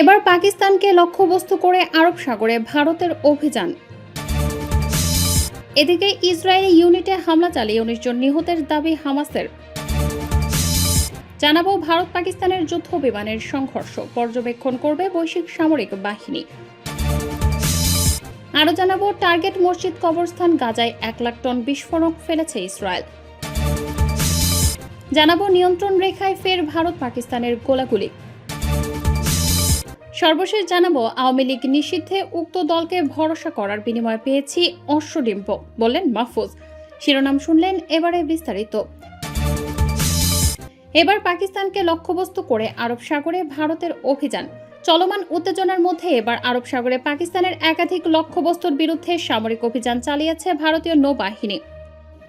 এবার পাকিস্তানকে লক্ষ্যবস্তু করে আরব সাগরে ভারতের অভিযান। এদিকে ইসরায়েলি ইউনিটে হামলা চালিয়ে উনিশ জন নিহতের দাবি হামাসের। জানাব ভারত পাকিস্তানের যুদ্ধ বিমানের সংঘর্ষ, পর্যবেক্ষণ করবে বৈশ্বিক সামরিক বাহিনী। আরও জানাব, টার্গেট মসজিদ কবরস্থান গাজায় এক লাখ টন বিস্ফোরক ফেলেছে ইসরায়েল। জানাব, নিয়ন্ত্রণ রেখায় ফের ভারত পাকিস্তানের গোলাগুলি। সর্বশেষ জানাব, আওয়ামী লীগ নিষিদ্ধে উক্ত দলকে ভরসা করার বিনিময়ে পেয়েছি অশ্বডিম্ব বললেন মাহফুজ। শিরোনাম শুনলেন এবারে বিস্তারিত। এবার পাকিস্তানকে লক্ষ্যবস্তু করে আরব সাগরে ভারতের অভিযান। চলমান উত্তেজনার মধ্যে এবার আরব সাগরে পাকিস্তানের একাধিক লক্ষ্যবস্তুর বিরুদ্ধে সামরিক অভিযান চালিয়েছে ভারতীয় নৌবাহিনী।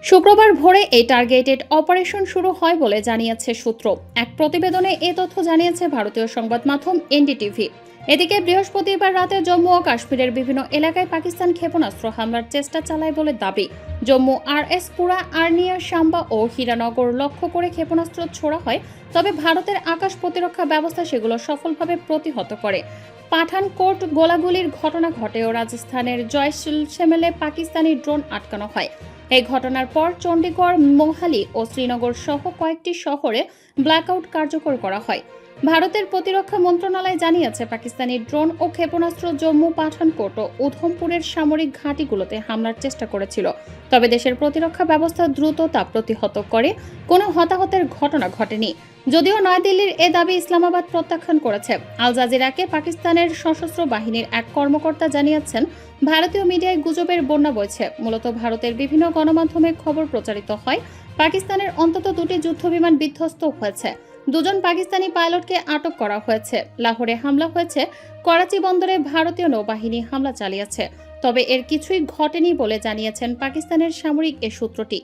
শুক্রবার ভোরে এই টার্গেটেড অপারেশন শুরু হয় বলে জানিয়েছে সূত্র। এক প্রতিবেদনে এ তথ্য জানিয়েছে ভারতীয় সংবাদ মাধ্যম এনডিটিভি। এদিকে বৃহস্পতিবার রাতে জম্মু ও কাশ্মীরের বিভিন্ন এলাকায় পাকিস্তান ক্ষেপণাস্ত্র হামলার চেষ্টা চালায় বলে দাবি। জম্মু আর এস পুরা আর্নিয়া সাম্বা ও হীরানগর লক্ষ্য করে ক্ষেপণাস্ত্র ছোড়া হয়, তবে ভারতের আকাশ প্রতিরক্ষা ব্যবস্থা সেগুলো সফলভাবে প্রতিহত করে। পাঠানকোট গোলাগুলির ঘটনা ঘটেও রাজস্থানের জয়সলমেলে পাকিস্তানি ড্রোন আটকানো হয়। এই ঘটনার পর চণ্ডীগড় মোহালি ও শ্রীনগর সহ কয়েকটি শহরে ব্ল্যাকআউট কার্যকর করা হয়। ভারতের প্রতিরক্ষা মন্ত্রণালয় জানিয়েছে, পাকিস্তানি ড্রোন ও ক্ষেপণাস্ত্র জম্মু পাঠানকোট ও উধমপুরের সামরিক ঘাঁটিগুলোতে হামলার চেষ্টা করেছিল। তবে দেশের প্রতিরক্ষা ব্যবস্থা দ্রুত তা প্রতিহত করে। কোনো হতাহতের ঘটনা ঘটেনি। যদিও নয়াদিল্লির এ দাবি ইসলামাবাদ প্রত্যাখ্যান করেছে। আল জাজিরাকে পাকিস্তানের সশস্ত্র বাহিনীর এক কর্মকর্তা জানিয়েছেন, ভারতীয় মিডিয়ায় গুজবের বন্যা বইছে। মূলত ভারতের বিভিন্ন গণমাধ্যমে খবর প্রচারিত হয়। পাকিস্তানের অন্তত দুটি যুদ্ধবিমান বিধ্বস্ত হয়েছে। দুজন পাকিস্তানি পাইলটকে আটক করা হয়েছে। লাহোরে হামলা হয়েছে, করাচি বন্দরে ভারতীয় নৌবাহিনী হামলা চালিয়েছে। তবে এর কিছুই ঘটেনি বলে জানিয়েছেন পাকিস্তানের সামরিক এ সূত্রটি।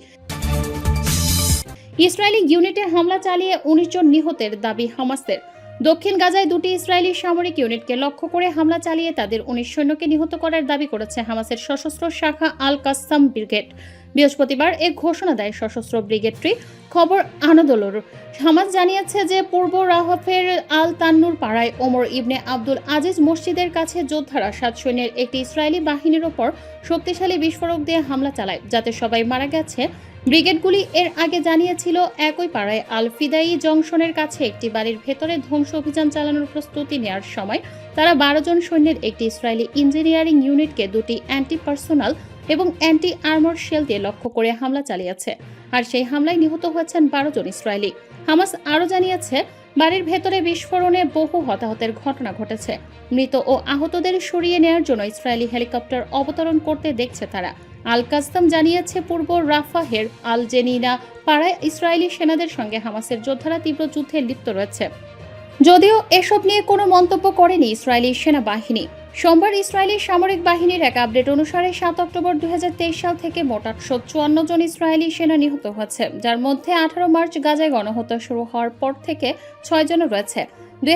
ইসরায়েলি ইউনিটে হামলা চালিয়ে উনিশ জন নিহতের দাবি হামাসের। দক্ষিণ গাজায় দুটি ইসরায়েলি সামরিক ইউনিটকে লক্ষ্য করে হামলা চালিয়ে তাদের উনিশ সৈন্যকে নিহত করার দাবি করেছে হামাসের সশস্ত্র শাখা আল কাসাম ব্রিগেড। বৃহস্পতিবার এ ঘোষণা দেয় সশস্ত্র ব্রিগেডটি খবর আনদোলর। হামাস জানিয়েছে যে পূর্ব রাহফের আল তান্নুর পাড়ায় ওমর ইবনে আব্দুল আজিজ মসজিদের কাছে যোদ্ধারা সাত সৈন্যের একটি ইসরায়েলি বাহিনীর ওপর শক্তিশালী বিস্ফোরক দিয়ে হামলা চালায়, যাতে সবাই মারা গেছে। ব্রিগেডগুলি এর আগে জানিয়েছিল, একই পাড়ায় আল ফিদাই জংশনের কাছে একটি বাড়ির ভেতরে ধ্বংস অভিযান চালানোর প্রস্তুতি নেওয়ার সময় তারা বারো জন সৈন্যের একটি ইসরায়েলি ইঞ্জিনিয়ারিং ইউনিটকে দুটি অ্যান্টি পার্সোনাল এবং অ্যান্টি আর্মর শেল দিয়ে লক্ষ্য করে হামলা চালিয়েছে। আর সেই হামলায় নিহত হয়েছেন বারো জন ইসরায়েলি। হামাস আরও জানিয়েছে, বাড়ির ভেতরে বিস্ফোরণে বহু হতাহতের ঘটনা ঘটেছে। মৃত ও আহতদের সরিয়ে নেয়ার জন্য ইসরায়েলি হেলিকপ্টার অবতরণ করতে দেখছে তারা। আল কাস্তাম জানিয়েছে, পূর্ব রাফাহের আল জেনিনা পাড়ায় ইসরায়েলি সেনাদের সঙ্গে হামাসের যোদ্ধারা তীব্র যুদ্ধে লিপ্ত রয়েছে। যদিও এসব নিয়ে কোনো মন্তব্য করেনি ইসরায়েলি সেনাবাহিনী। সোমবার ইসরায়েলি সামরিক বাহিনীর এক আপডেট অনুসারে সাত অক্টোবর দু হাজার তেইশ সাল থেকে মোট আটশো চুয়ান্ন জন ইসরায়েলি সেনা নিহত হয়েছে, যার মধ্যে আঠারো মার্চ গাজায় গণহত্যা শুরু হওয়ার পর থেকে ছয় জন রয়েছে। দুই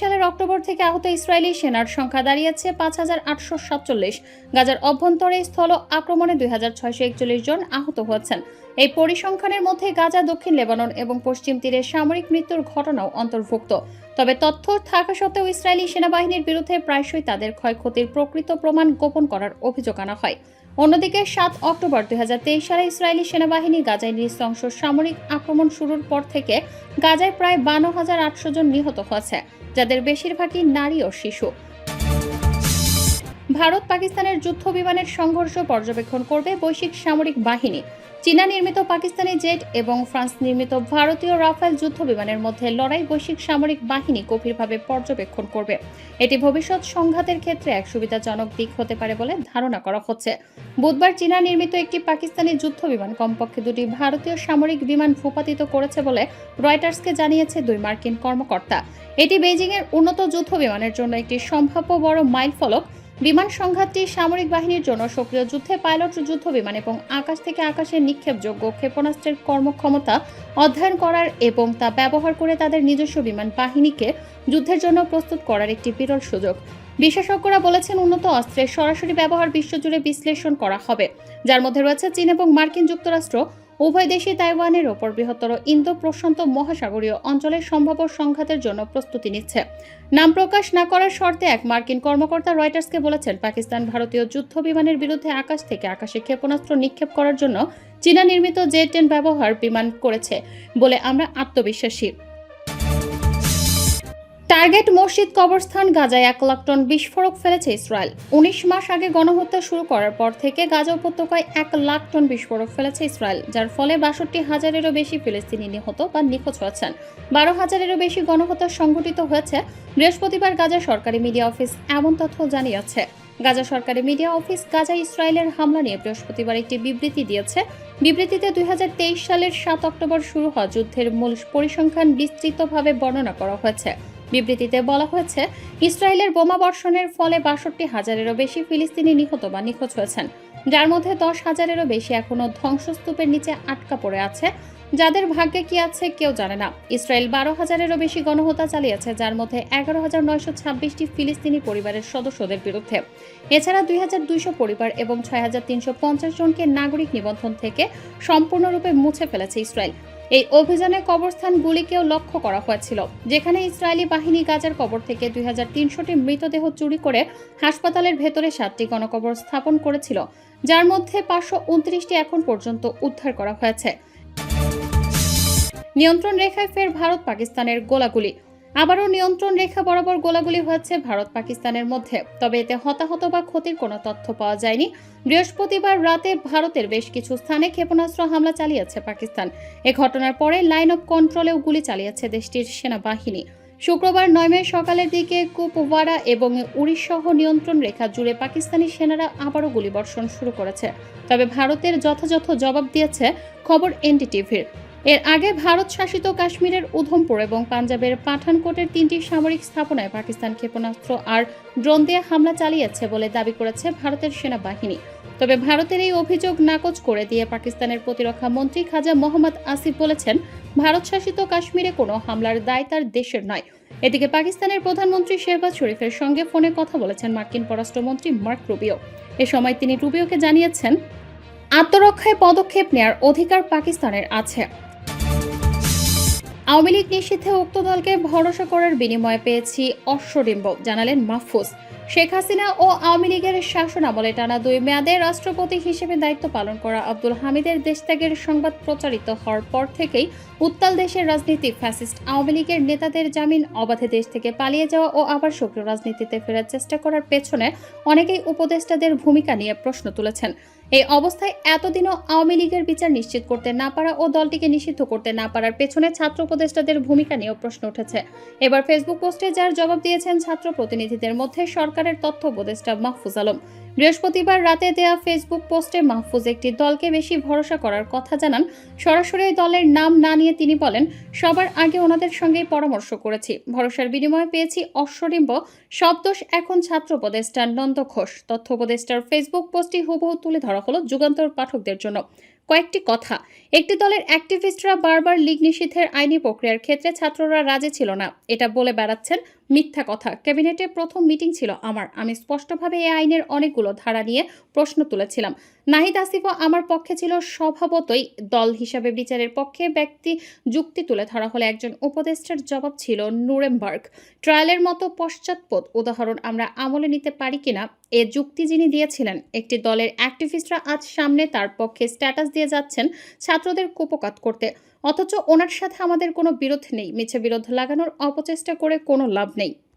সালের অক্টোবর থেকে আহত ইসরায়েলি সেনার সংখ্যা দাঁড়িয়েছে পাঁচ হাজার আটশো সাতচল্লিশ। গাজার অভ্যন্তরে স্থল আক্রমণে দুই হাজার ছয়শো একচল্লিশ জন আহত হয়েছেন। এই পরিসংখ্যানের মধ্যে গাজা, দক্ষিণ লেবানন এবং পশ্চিম তীরে সামরিক মৃত্যুর ঘটনাও অন্তর্ভুক্ত। তবে তথ্য থাকা সত্ত্বেও ইসরায়েলি সেনাবাহিনীর বিরুদ্ধে প্রায়শই তাদের ক্ষয়ক্ষতির প্রকৃত প্রমাণ গোপন করার অভিযোগ আনা হয়। অন্যদিকে, সাত অক্টোবর দুই সালে ইসরায়েলি সেনাবাহিনী গাজায় নৃশংস সামরিক আক্রমণ শুরুর পর থেকে গাজায় প্রায় বান্ন হাজার আটশো জন নিহত হয়েছে, যাদের বেশিরভাগই নারী ও শিশু। ভারত পাকিস্তানের যুদ্ধ বিমানের সংঘর্ষ পর্যবেক্ষণ করবে বৈশ্বিক সামরিক বাহিনী। চীনা নির্মিত পাকিস্তানি জেট এবং ফ্রান্স নির্মিত ভারতীয় রাফেল যুদ্ধ বিমানের মধ্যে লড়াই বৈশ্বিক সামরিক বাহিনী গভীরভাবে পর্যবেক্ষণ করবে। এটি ভবিষ্যৎ সংঘাতের ক্ষেত্রে এক সুবিধাজনক দিক হতে পারে বলে ধারণা করা হচ্ছে। বুধবার চীনা নির্মিত একটি পাকিস্তানি যুদ্ধ বিমান কমপক্ষে দুটি ভারতীয় সামরিক বিমান ভূপাতিত করেছে বলে রয়টার্সকে জানিয়েছে দুই মার্কিন কর্মকর্তা। এটি বেজিংয়ের উন্নত যুদ্ধ বিমানের জন্য একটি সম্ভাব্য বড় মাইল ফলক বিমান সংঘাতটি সামরিক বাহিনীর জন্য সক্রিয় যুদ্ধে পাইলট যুদ্ধ বিমান এবং আকাশ থেকে আকাশে নিক্ষেপযোগ্য ক্ষেপণাস্ত্রের কর্মক্ষমতা অধ্যয়ন করার এবং তা ব্যবহার করে তাদের নিজস্ব বিমান বাহিনীকে যুদ্ধের জন্য প্রস্তুত করার একটি বিরল সুযোগ। বিশেষজ্ঞরা বলেছেন উন্নত অস্ত্রের সরাসরি ব্যবহার বিশ্বজুড়ে বিশ্লেষণ করা হবে, যার মধ্যে রয়েছে চীন এবং মার্কিন যুক্তরাষ্ট্র উভয় দেশই তাইওয়ানের ওপর বৃহত্তর ইন্দো প্রশান্ত মহাসাগরীয় অঞ্চলের সম্ভাব্য সংঘাতের জন্য প্রস্তুতি নিচ্ছে। নাম প্রকাশ না করার শর্তে এক মার্কিন কর্মকর্তা রয়টার্সকে বলেছেন, পাকিস্তান ভারতীয় যুদ্ধ বিমানের বিরুদ্ধে আকাশ থেকে আকাশে ক্ষেপণাস্ত্র নিক্ষেপ করার জন্য চীনা নির্মিত জে টেন ব্যবহার বিমান করেছে বলে আমরা আত্মবিশ্বাসী। টার্গেট মসজিদ কবরস্থান গাজায় এক লাখ টন বিস্ফোরক ফেলেছে ইসরায়েল। উনিশ মাস আগে গণহত্যা শুরু করার পর থেকে গাজা উপত্যকায় এক লাখ টন বিস্ফোরক ফেলেছে ইসরায়েল, যার ফলে বাষট্টি হাজারেরও বেশি ফিলিস্তিনি নিহত বা নিখোঁজ হয়েছেন। বারো হাজারেরও বেশি গণহত্যা সংঘটিত হয়েছে। বৃহস্পতিবার গাজা সরকারি মিডিয়া অফিস এমন তথ্য জানিয়েছে। গাজা সরকারি মিডিয়া অফিস গাজা ইসরায়েলের হামলা নিয়ে বৃহস্পতিবার একটি বিবৃতি দিয়েছে। বিবৃতিতে দুই হাজার তেইশ সালের সাত অক্টোবর শুরু হওয়া যুদ্ধের মূল পরিসংখ্যান বিস্তৃতভাবে বর্ণনা করা হয়েছে। বিবৃতিতে বলা হয়েছে, ইসরায়েলের বোমা বর্ষণের ফলে বাষট্টি হাজারেরও বেশি ফিলিস্তিনি নিহত বা নিখোঁজ হয়েছেন। যার মধ্যে দশ হাজারেরও বেশি এখনও ধ্বংসস্তূপের নিচে আটকা পড়ে আছে। যাদের ভাগ্যে কি আছে কেউ জানে না। ইসরায়েল বারো হাজারেরও বেশি গণহত্যা চালিয়েছে, যার মধ্যে এগারো হাজার নয়শো ছাব্বিশটি ফিলিস্তিনি পরিবারের সদস্যদের বিরুদ্ধে। এছাড়া দুই হাজার দুইশো পরিবার এবং ছয় হাজার তিনশো পঞ্চাশ জনকে নাগরিক নিবন্ধন থেকে সম্পূর্ণরূপে মুছে ফেলেছে ইসরায়েল। এই অভিযানে কবরস্থানগুলিকেও লক্ষ্য করা হয়েছিল, যেখানে ইসরায়েলি বাহিনী গাজার কবর থেকে দুই মৃতদেহ চুরি করে হাসপাতালের ভেতরে সাতটি গণকবর স্থাপন করেছিল, যার মধ্যে পাঁচশো উনত্রিশটি এখন পর্যন্ত উদ্ধার করা হয়েছে। নিয়ন্ত্রণ রেখায় ফের ভারত পাকিস্তানের গোলাগুলি আবারও নিয়ন্ত্রণ রেখা বরাবর গোলাগুলি হয়েছে ভারত পাকিস্তানের মধ্যে। তবে এতে হতাহত বা ক্ষতির কোনো তথ্য পাওয়া যায়নি। বৃহস্পতিবার রাতে ভারতের বেশ কিছু স্থানে ক্ষেপণাস্ত্র হামলা চালিয়েছে পাকিস্তান। এ ঘটনার পরে লাইন অফ কন্ট্রোলেও গুলি চালিয়েছে দেশটির সেনাবাহিনী। শুক্রবার নয় মে সকালের দিকে কুপওয়ারা এবং উড়িষ্যাহ নিয়ন্ত্রণ রেখা জুড়ে পাকিস্তানি সেনারা আবারও গুলিবর্ষণ শুরু করেছে। তবে ভারতের যথাযথ জবাব দিয়েছে খবর এনডিটিভির। এর আগে ভারত শাসিত কাশ্মীরের উধমপুর এবং পাঞ্জাবের পাঠানকোটের তিনটি সামরিক স্থাপনায় পাকিস্তান ক্ষেপণাস্ত্র আর ড্রোন দিয়ে হামলা চালিয়েছে বলে দাবি করেছে ভারতের সেনাবাহিনী। তবে ভারতের এই অভিযোগ নাকচ করে দিয়ে পাকিস্তানের প্রতিরক্ষা মন্ত্রী খাজা মোহাম্মদ আসিফ বলেছেন, ভারত শাসিত কাশ্মীরে কোনো হামলার দায় তার দেশের নয়। এদিকে পাকিস্তানের প্রধানমন্ত্রী শেহবাজ শরীফের সঙ্গে ফোনে কথা বলেছেন মার্কিন পররাষ্ট্রমন্ত্রী মার্ক রুবিও। এ সময় তিনি রুবিওকে জানিয়েছেন, আত্মরক্ষায় পদক্ষেপ নেয়ার অধিকার পাকিস্তানের আছে। আওয়ামী লীগ নিষিদ্ধে উক্ত দলকে ভরসা করার বিনিময়ে পেয়েছি অশ্বডিম্ব জানালেন মাহফুজ। শেখ হাসিনা ও আওয়ামী লীগের শাসন আমলে টানা দুই মেয়াদে রাষ্ট্রপতি হিসেবে দায়িত্ব পালন করা আব্দুল হামিদের দেশত্যাগের সংবাদ প্রচারিত হওয়ার পর থেকেই উত্তাল দেশের রাজনীতি, ফ্যাসিস্ট আওয়ামী লীগের নেতাদের জামিন, অবাধে দেশ থেকে পালিয়ে যাওয়া ও আবার সক্রিয় রাজনীতিতে ফেরার চেষ্টা করার পেছনে অনেকেই উপদেষ্টাদের ভূমিকা নিয়ে প্রশ্ন তুলেছেন। এই অবস্থায় এতদিনও আওয়ামী লীগের বিচার নিশ্চিত করতে না পারা ও দলটিকে নিষিদ্ধ করতে না পারার পেছনে ছাত্র উপদেষ্টাদের ভূমিকা নিয়েও প্রশ্ন উঠেছে। এবার ফেসবুক পোস্টে যার জবাব দিয়েছেন ছাত্র প্রতিনিধিদের মধ্যে সরকারের তথ্য উপদেষ্টা মাহফুজ আলম। বৃহস্পতিবার রাতে দেয়া ফেসবুক পোস্টে মাহফুজ একটি দলকে বেশি ভরসা করার কথা জানান। সরাসরি ওই দলের নাম না নিয়ে তিনি বলেন, সবার আগে ওনাদের সঙ্গেই পরামর্শ করেছি। ভরসার বিনিময়ে পেয়েছি অশ্বরিম্ব। সব এখন ছাত্র উপদেষ্টার নন্দ ঘোষ। তথ্য উপদেষ্টার ফেসবুক পোস্টটি হুবহু তুলে ধরা হলো যুগান্তর পাঠকদের জন্য। কয়েকটি কথা। একটি দলের অ্যাক্টিভিস্টরা বারবার লীগ নিষিদ্ধের আইনি প্রক্রিয়ার ক্ষেত্রে ছাত্ররা রাজি ছিল না। এটা বলে বেড়াচ্ছেন মিথ্যা কথা। ক্যাবিনেটে প্রথম মিটিং ছিল আমার। আমি স্পষ্টভাবে এই আইনের অনেকগুলো ধারা নিয়ে প্রশ্ন তুলেছিলাম। নাহিদ আসিফও আমার পক্ষে ছিল স্বভাবতই দল হিসাবে বিচারের পক্ষে ব্যক্তি যুক্তি তুলে ধরা হলে একজন উপদেষ্টার জবাব ছিল নুরেমবার্গ। ট্রায়ালের মতো পশ্চাৎপদ উদাহরণ আমরা আমলে নিতে পারি কিনা এ যুক্তি যিনি দিয়েছিলেন, একটি দলের অ্যাক্টিভিস্টরা আজ সামনে তার পক্ষে স্ট্যাটাস দিয়ে যাচ্ছেন ছাত্রদের কুপকাত করতে। অথচ ওনার সাথে আমাদের কোনো বিরোধ নেই। মিছে বিরোধ লাগানোর অপচেষ্টা করে কোনো লাভ নেই।